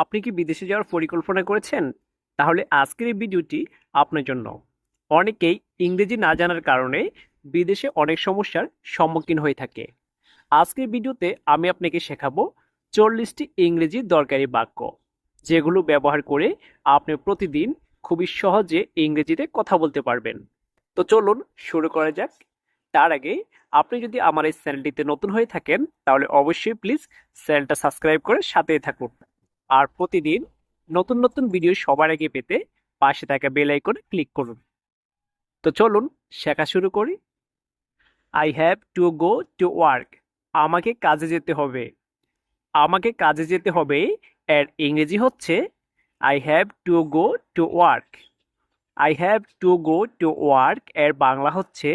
আপনি কি বিদেশে যাওয়ার পরিকল্পনা করেছেন? তাহলে আজকের এই ভিডিওটি আপনার জন্য। অনেকেই ইংরেজি না জানার কারণে বিদেশে অনেক সমস্যার সম্মুখীন হয়ে থাকে। আজকের ভিডিওতে আমি আপনাকে শেখাবো চল্লিশটি ইংরেজি দরকারি বাক্য, যেগুলো ব্যবহার করে আপনি প্রতিদিন খুবই সহজে ইংরেজিতে কথা বলতে পারবেন। তো চলুন শুরু করা যাক। তার আগে আপনি যদি আমার এই চ্যানেলটিতে নতুন হয়ে থাকেন, তাহলে অবশ্যই প্লিজ চ্যানেলটা সাবস্ক্রাইব করে সাথেই থাকুন। আর প্রতিদিন নতুন নতুন ভিডিও সবার আগে পেতে পাশে থাকা বেল আইকনে ক্লিক করুন। তো চলুন শেখা শুরু করি। I have to go to work আমাকে কাজে যেতে হবে। আমাকে কাজে যেতে হবে এর ইংরেজি হচ্ছে I have to go to work I have to go to work এর বাংলা হচ্ছে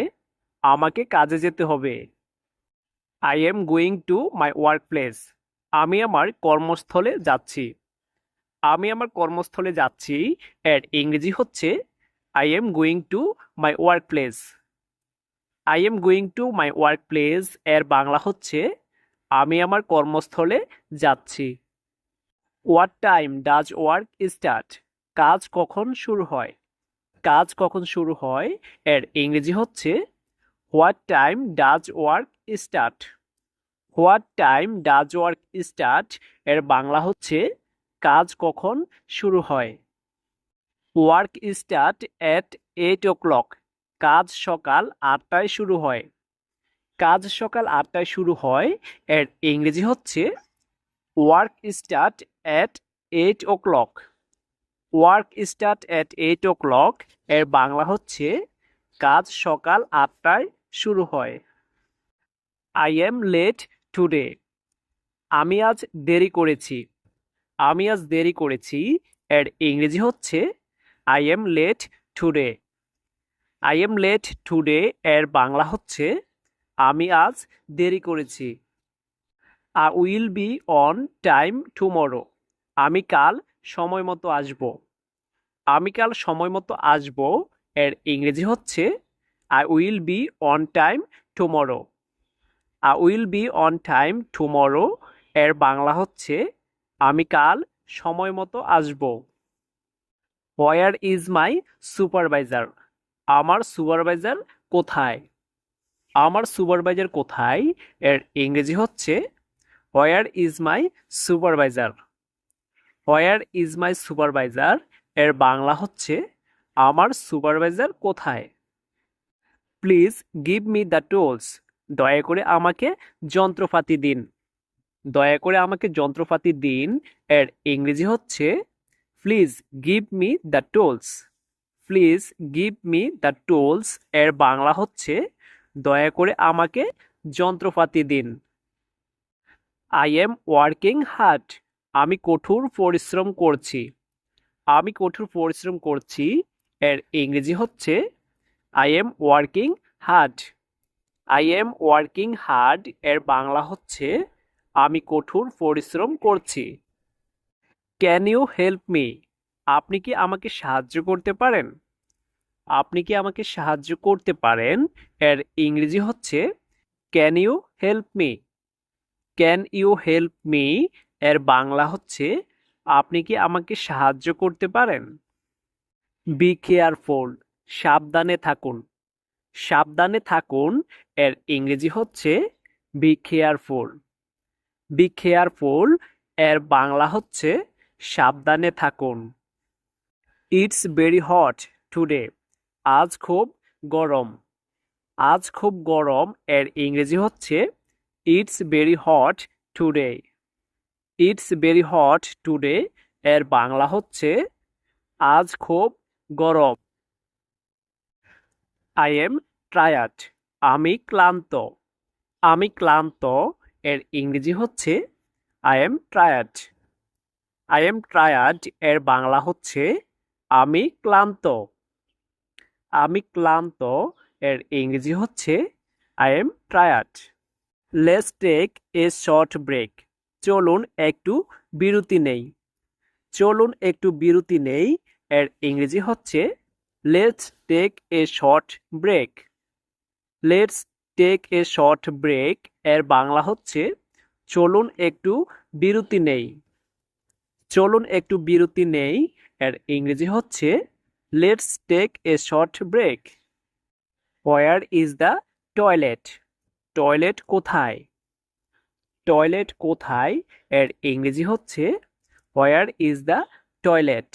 আমাকে কাজে যেতে হবে। I am going to my work place আমি আমার কর্মস্থলে যাচ্ছি। আমি আমার কর্মস্থলে যাচ্ছি এর ইংরেজি হচ্ছে I am going to my work place I am going to my work place এর বাংলা হচ্ছে, আমি আমার কর্মস্থলে যাচ্ছি। What time does work start কাজ কখন শুরু হয়? কাজ কখন শুরু হয়? এর ইংরেজি হচ্ছে what time does work start what time does work start? এর বাংলা হচ্ছে, কাজ কখন শুরু হয়? Work start at eight o'clock কাজ সকাল আটটায় শুরু হয়। কাজ সকাল আটটায় শুরু হয়, এর ইংরেজি হচ্ছে, work start at eight o'clock work start at eight o'clock এর বাংলা হচ্ছে, কাজ সকাল আটটায় শুরু হয়। আই এম লেট টুডে আমি আজ দেরি করেছি। আমি আজ দেরি করেছি, এর ইংরেজি হচ্ছে I am late today I am late today এর বাংলা হচ্ছে, আমি আজ দেরি করেছি। I will be on time tomorrow আমি কাল সময় মতো আসব। আমি কাল সময় মতো আসব, এর ইংরেজি হচ্ছে I will be on time tomorrow will be on time tomorrow এর বাংলা হচ্ছে, আমি কাল সময় মতো আসব। হোয়ার ইজ মাই সুপারভাইজার আমার সুপারভাইজার কোথায়? আমার সুপারভাইজার কোথায়? এর ইংরেজি হচ্ছে where is my supervisor where is my supervisor এর বাংলা হচ্ছে, আমার সুপারভাইজার কোথায়? Please give me the tools দয়া করে আমাকে যন্ত্রপাতি দিন। দয়া করে আমাকে যন্ত্রপাতি দিন। এর ইংরেজি হচ্ছে please give me the tools please give me the tools এর বাংলা হচ্ছে, দয়া করে আমাকে যন্ত্রপাতি দিন। আই এম ওয়ার্কিং হার্ড আমি কঠোর পরিশ্রম করছি। আমি কঠোর পরিশ্রম করছি। এর ইংরেজি হচ্ছে I am working hard I am working hard এর বাংলা হচ্ছে, আমি কঠোর পরিশ্রম করছি। ক্যান ইউ হেল্প মি আপনি কি আমাকে সাহায্য করতে পারেন? আপনি কি আমাকে সাহায্য করতে পারেন? এর ইংরেজি হচ্ছে can you help me can you help me এর বাংলা হচ্ছে, আপনি কি আমাকে সাহায্য করতে পারেন? বি কেয়ারফুল সাবধানে থাকুন। সাবধানে থাকুন এর ইংরেজি হচ্ছে বি কেয়ারফুল বি কেয়ারফুল এর বাংলা হচ্ছে সাবধানে থাকুন। ইটস ভেরি হট টুডে আজ খুব গরম। আজ খুব গরম এর ইংরেজি হচ্ছে it's very hot today it's very hot today এর বাংলা হচ্ছে আজ খুব গরম। আই এম ট্রায়ার্ড আমি ক্লান্ত। আমি ক্লান্ত এর ইংরেজি হচ্ছে I am tired I am tired এর বাংলা হচ্ছে, আমি ক্লান্ত। আমি ক্লান্ত এর ইংরেজি হচ্ছে I am tired let's take a short break চলুন একটু বিরতি নেই। চলুন একটু বিরতি নেই এর ইংরেজি হচ্ছে let's take a short break let's take a short break এর বাংলা হচ্ছে, চলুন একটু বিরতি নেই। চলুন একটু বিরতি নেই। এর ইংরেজি হচ্ছে let's take a short break where is the toilet toilet কোথায়? টয়লেট কোথায়? এর ইংরেজি হচ্ছে where is the toilet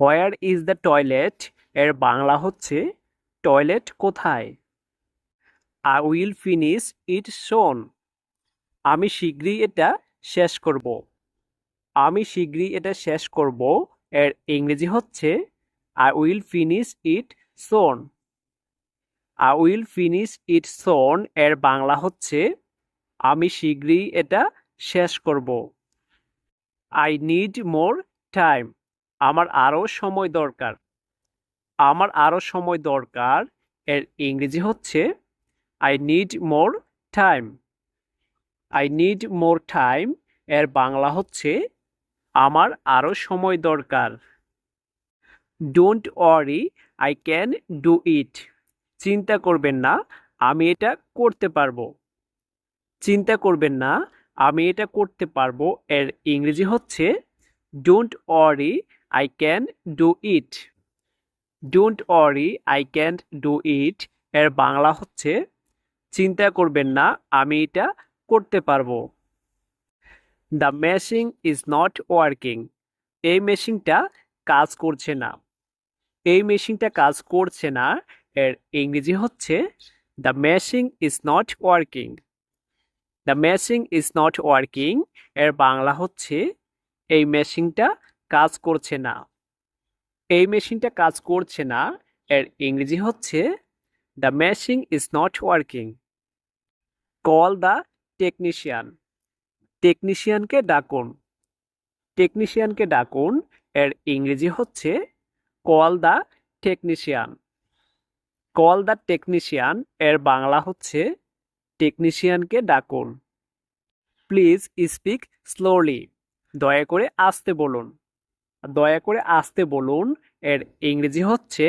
where is the toilet এর বাংলা হচ্ছে টয়লেট কোথায়? I will finish it soon আমি শীঘ্রই এটা শেষ করব। আমি শীঘ্রই এটা শেষ করব। এর ইংরেজি হচ্ছে I will finish it soon I will finish it soon এর বাংলা হচ্ছে, আমি শীঘ্রই এটা শেষ করব। আই নিড মোর টাইম আমার আরও সময় দরকার। আমার আরও সময় দরকার। এর ইংরেজি হচ্ছে I need more time I need more time এর বাংলা হচ্ছে, আমার আরও সময় দরকার। Don't worry I can do it চিন্তা করবেন না, আমি এটা করতে পারব। চিন্তা করবেন না, আমি এটা করতে পারব। এর ইংরেজি হচ্ছে don't worry I can do it don't worry I can't do it এর বাংলা হচ্ছে, চিন্তা করবেন না, আমি এটা করতে পারব। The machine is not working এই মেশিনটা কাজ করছে না। এই মেশিনটা কাজ করছে না, এর ইংরেজি হচ্ছে the machine is not working the machine is not working এর বাংলা হচ্ছে, এই মেশিনটা কাজ করছে না। এই মেশিনটা কাজ করছে না। এর ইংরেজি হচ্ছে the machine is not working call the technician টেকনিশিয়ানকে ডাকুন। টেকনিশিয়ানকে ডাকুন। এর ইংরেজি হচ্ছে call the technician call the technician এর বাংলা হচ্ছে টেকনিশিয়ানকে ডাকুন। প্লিজ স্পিক স্লোলি দয়া করে আসতে বলুন। দয়া করে আসতে বলুন। এর ইংরেজি হচ্ছে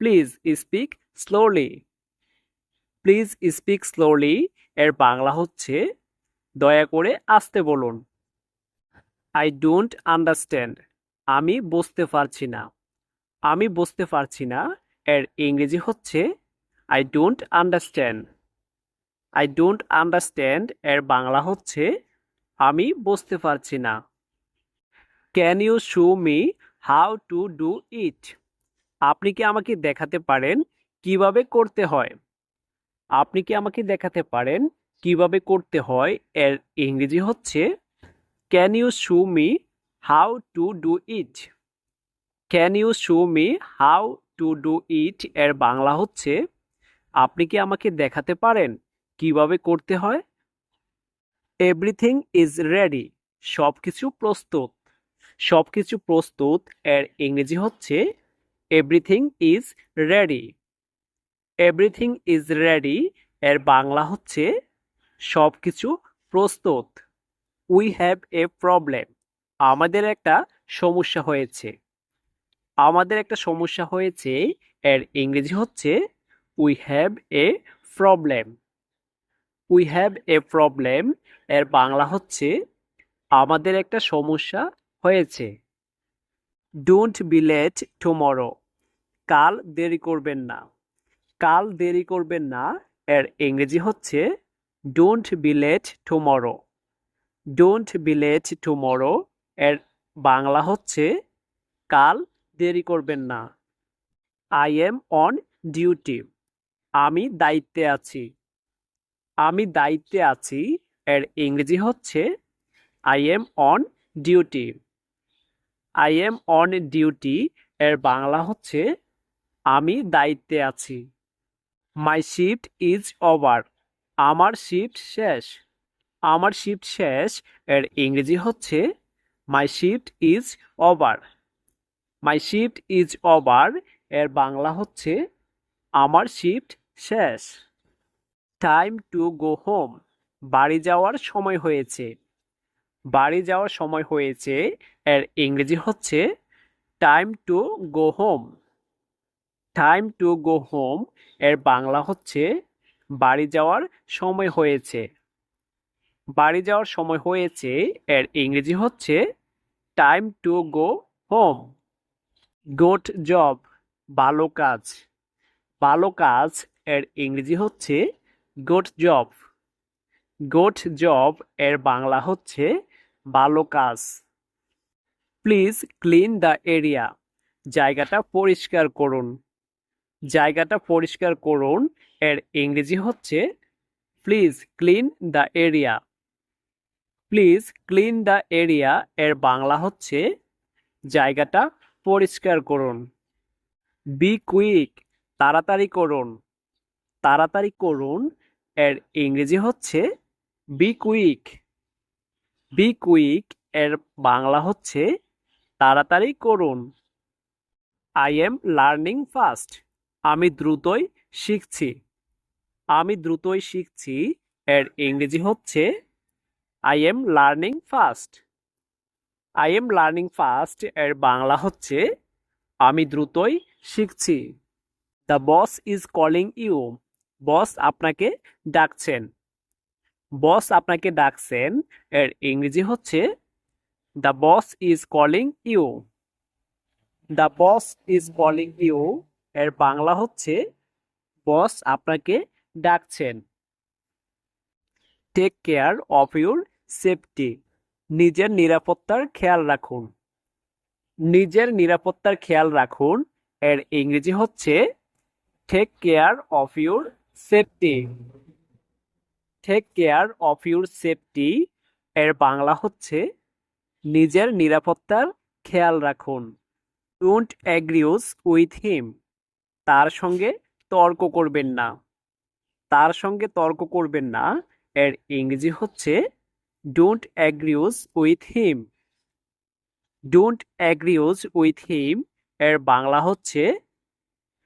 please speak slowly please speak slowly এর বাংলা হচ্ছে, দয়া করে আসতে বলুন। আই ডোন্ট আন্ডারস্ট্যান্ড আমি বুঝতে পারছি না। আমি বুঝতে পারছি না। এর ইংরেজি হচ্ছে I don't understand I don't understand এর বাংলা হচ্ছে, আমি বুঝতে পারছি না। Can you show me how to do it আপনি কি আমাকে দেখাতে পারেন কীভাবে করতে হয়? আপনি কি আমাকে দেখাতে পারেন কীভাবে করতে হয়? এর ইংরেজি হচ্ছে can you show me how to do it can you show me how to do it এর বাংলা হচ্ছে, আপনি কি আমাকে দেখাতে পারেন কীভাবে করতে হয়? এভরিথিং ইজ রেডি সব কিছু প্রস্তুত। সব কিছু প্রস্তুত। এর ইংরেজি হচ্ছে everything is ready everything is ready এর বাংলা হচ্ছে সব কিছু প্রস্তুত। উই হ্যাভ এ প্রবলেম আমাদের একটা সমস্যা হয়েছে। আমাদের একটা সমস্যা হয়েছে, এর ইংরেজি হচ্ছে we have a problem we have a problem এর বাংলা হচ্ছে, আমাদের একটা সমস্যা হয়েছে। ডোন্ট বি লেট টুমরো কাল দেরি করবেন না। কাল দেরি করবেন না, এর ইংরেজি হচ্ছে don't be late tomorrow don't be late tomorrow এর বাংলা হচ্ছে কাল দেরি করবেন না। আই এম অন ডিউটি আমি দায়িত্বে আছি। আমি দায়িত্বে আছি, এর ইংরেজি হচ্ছে I am on duty I am on duty এর বাংলা হচ্ছে আমি দায়িত্বে আছি। মাই শিফট ইজ ওভার আমার শিফট শেষ। আমার শিফট শেষ এর ইংরেজি হচ্ছে my shift is over my shift is over এর বাংলা হচ্ছে আমার শিফট শেষ। টাইম টু গো হোম বাড়ি যাওয়ার সময় হয়েছে। বাড়ি যাওয়ার সময় হয়েছে, এর ইংরেজি হচ্ছে time to go home time to go home এর বাংলা হচ্ছে বাড়ি যাওয়ার সময় হয়েছে। বাড়ি যাওয়ার সময় হয়েছে, এর ইংরেজি হচ্ছে time to go home good job ভালো কাজ। ভালো কাজ, এর ইংরেজি হচ্ছে গুড জব গুড জব এর বাংলা হচ্ছে ভালো কাজ। প্লিজ ক্লিন দ্য এরিয়া জায়গাটা পরিষ্কার করুন। জায়গাটা পরিষ্কার করুন। এর ইংরেজি হচ্ছে please clean the area please clean the area এর বাংলা হচ্ছে, জায়গাটা পরিষ্কার করুন। বি কুইক তাড়াতাড়ি করুন। তাড়াতাড়ি করুন। এর ইংরেজি হচ্ছে বি কুইক বি কুইক এর বাংলা হচ্ছে তাড়াতাড়ি করুন। আই এম লার্নিং ফাস্ট আমি দ্রুতই শিখছি। আমি দ্রুতই শিখছি এর ইংরেজি হচ্ছে I am learning fast I am learning fast এর বাংলা হচ্ছে আমি দ্রুতই শিখছি। The boss is calling you boss আপনাকে ডাকছেন। বস আপনাকে ডাকছেন, এর ইংরেজি হচ্ছে the boss is calling you the boss is calling you এর বাংলা হচ্ছে, বস আপনাকে ডাকছেন। Take care of your safety নিজের নিরাপত্তার খেয়াল রাখুন। নিজের নিরাপত্তার খেয়াল রাখুন। এর ইংরেজি হচ্ছে take care of your safety take care of your safety এর বাংলা হচ্ছে নিজের নিরাপত্তার খেয়াল রাখুন। ডোন্ট অ্যাগ্রিউজ উইথ হিম তার সঙ্গে তর্ক করবেন না। তার সঙ্গে তর্ক করবেন না। এর ইংরেজি হচ্ছে don't agree with him don't agree with him এর বাংলা হচ্ছে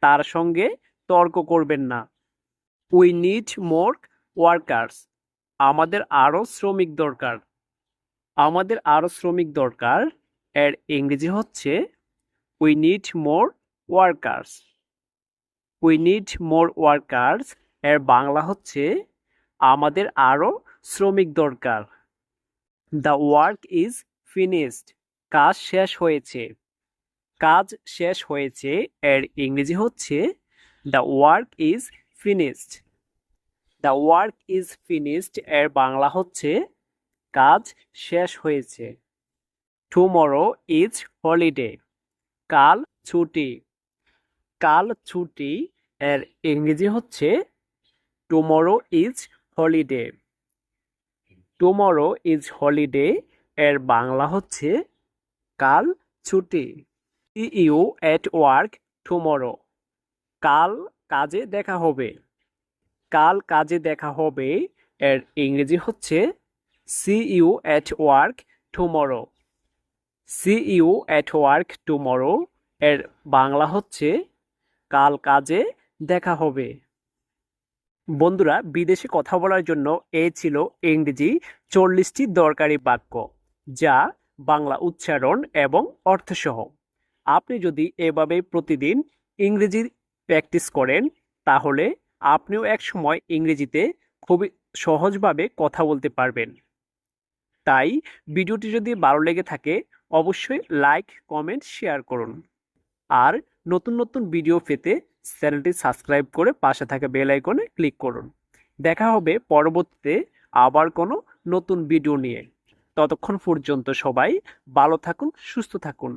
তার সঙ্গে তর্ক করবেন না। উই নিড মোর ওয়ার্কার্স আমাদের আরও শ্রমিক দরকার। আমাদের আরও শ্রমিক দরকার। এর ইংরেজি হচ্ছে we need more workers we need more workers এর বাংলা হচ্ছে, আমাদের আরও শ্রমিক দরকার। দ্য ওয়ার্ক ইজ ফিনিশড কাজ শেষ হয়েছে। কাজ শেষ হয়েছে। এর ইংরেজি হচ্ছে the work is finished the work is finished এর বাংলা হচ্ছে কাজ শেষ হয়েছে। টুমরো ইজ হলিডে কাল ছুটি। কাল ছুটি এর ইংরেজি হচ্ছে tomorrow is holiday tomorrow is holiday এর বাংলা হচ্ছে কাল ছুটি। ইউ এট ওয়ার্ক টুমরো কাল কাজে দেখা হবে। কাল কাজে দেখা হবে। এর ইংরেজি হচ্ছে see you at work tomorrow see you at work tomorrow এর বাংলা হচ্ছে, কাল কাজে দেখা হবে। বন্ধুরা, বিদেশে কথা বলার জন্য এ ছিল ইংরেজি চল্লিশটি দরকারি বাক্য, যা বাংলা উচ্চারণ এবং অর্থসহ। আপনি যদি এভাবে প্রতিদিন ইংরেজি প্র্যাকটিস করেন, তাহলে আপনিও এক সময় ইংরেজিতে খুবই সহজভাবে কথা বলতে পারবেন। তাই ভিডিওটি যদি ভালো লেগে থাকে, অবশ্যই লাইক, কমেন্ট, শেয়ার করুন। আর নতুন নতুন ভিডিও পেতে চ্যানেলটি সাবস্ক্রাইব করে পাশে থাকা বেল আইকনে ক্লিক করুন। দেখা হবে পরবর্তীতে আবার কোনো নতুন ভিডিও নিয়ে। ততক্ষণ পর্যন্ত সবাই ভালো থাকুন, সুস্থ থাকুন।